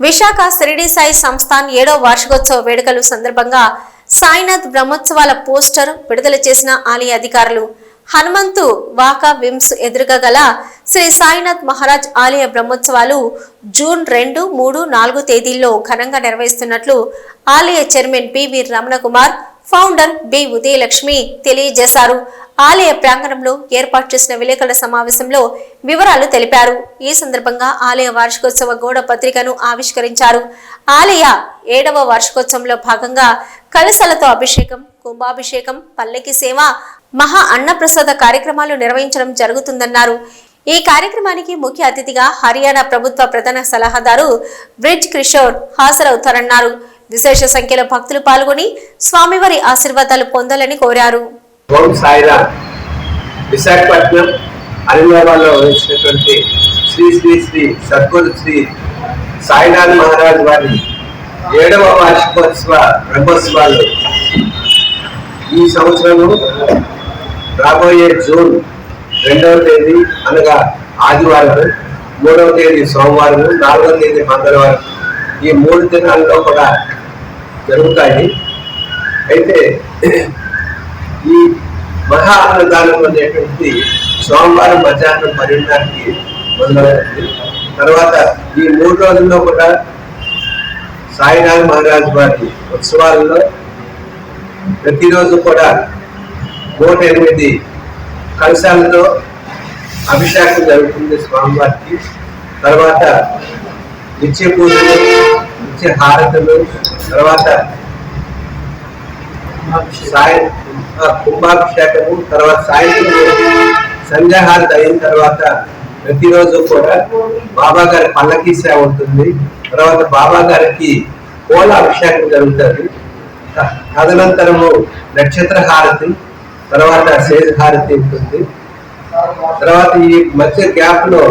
విశాఖ శిరిడి సాయి సంస్థాన్ ఏడో వార్షికోత్సవ వేడుకలు సందర్భంగా సాయినాథ్ బ్రహ్మోత్సవాల పోస్టర్ విడుదల చేసిన ఆలయ అధికారులు హనుమంతు వాక విమ్స్ ఎదురుగా గల శ్రీ సాయినాథ్ మహారాజ్ ఆలయ బ్రహ్మోత్సవాలు జూన్ రెండు మూడు నాలుగు తేదీల్లో ఘనంగా నిర్వహిస్తున్నట్లు ఆలయ chairman PV Ramana Kumar founder B Udayalakshmi తెలియజేశారు. ఆలయ ప్రాంగణంలో ఏర్పాటు చేసిన విలేకరుల సమావేశంలో వివరాలు తెలిపారు. ఈ సందర్భంగా ఆలయ వార్షికోత్సవ గోడ పత్రికను ఆవిష్కరించారు. ఆలయ ఏడవ వార్షికోత్సవంలో భాగంగా కలశాలతో అభిషేకం కుంభాభిషేకం పల్లకి సేవ మహా అన్నప్రసాద కార్యక్రమాలు నిర్వహించడం జరుగుతుందన్నారు. ఈ కార్యక్రమానికి ముఖ్య అతిథిగా హర్యానా ప్రభుత్వ ప్రధాన సలహాదారు బ్రిడ్జ్ కిషోర్ హాజరవుతారన్నారు. విశేష సంఖ్యలో భక్తులు పాల్గొని స్వామివారి ఆశీర్వాదాలు పొందాలని కోరారు. ఓం సాయిరామ్. విశాఖపట్నం అలిమాబాద్లో వచ్చినటువంటి శ్రీ శ్రీ శ్రీ సద్గురు శ్రీ సాయినాథ్ మహారాజ్ వారి ఏడవ వార్షికోత్సవ బ్రహ్మోత్సవాలు ఈ సంవత్సరము రాబోయే జూన్ రెండవ తేదీ అనగా ఆదివారం మూడవ తేదీ సోమవారం నాలుగవ తేదీ మంగళవారం. ఈ మూడు దినాల్లో కూడా జరుగుతాయి. అయితే ఈ మహా అన్నదానం అనేటువంటి సోమవారం మధ్యాహ్నం పన్నెండున్నరకి మొదలవుతుంది. తర్వాత ఈ మూడు రోజుల్లో కూడా సాయినాథ్ మహారాజ్ వారి ఉత్సవాలలో ప్రతిరోజు కూడా నూట ఎనిమిది కలశాలతో అభిషేకం జరుగుతుంది స్వామివారికి. తర్వాత నిత్య పూజలు నిత్య హారతులు తర్వాత సాయ కుంభాభిషేకము తర్వాత సాయంత్రం సంధ్యాహారతి అయిన తర్వాత ప్రతిరోజు కూడా బాబా గారి పల్లకి సేవ ఉంటుంది. తర్వాత బాబా గారికి పూల అభిషేకం జరుగుతుంది తదనంతరము నక్షత్ర హారతి తర్వాత సేజ్ హారతి ఉంటుంది. తర్వాత ఈ మధ్య గ్యాప్లో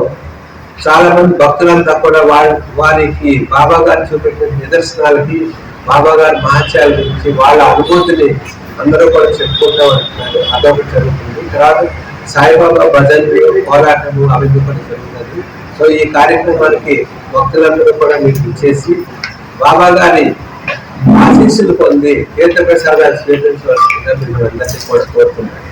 చాలా మంది భక్తులంతా కూడా వారి వారికి బాబా గారు చూపెట్టిన నిదర్శనాలకి బాబా గారి మహత్యాల గురించి వాళ్ళ అనుభూతిని అందరూ కూడా చెప్పుకుంటూ ఉంటున్నారు అదొకటి జరుగుతుంది. తర్వాత సాయిబాబా భజనలు పోరాటము అవి కూడా జరుగుతుంది. సో ఈ కార్యక్రమానికి భక్తులందరూ కూడా మీకు చేసి బాబా గారి ఆశీస్సులు పొంది తీర్థ ప్రసాదాలు స్వీకరించవలసిందిగా మీరు అందరినీ కూడా కోరుతున్నాను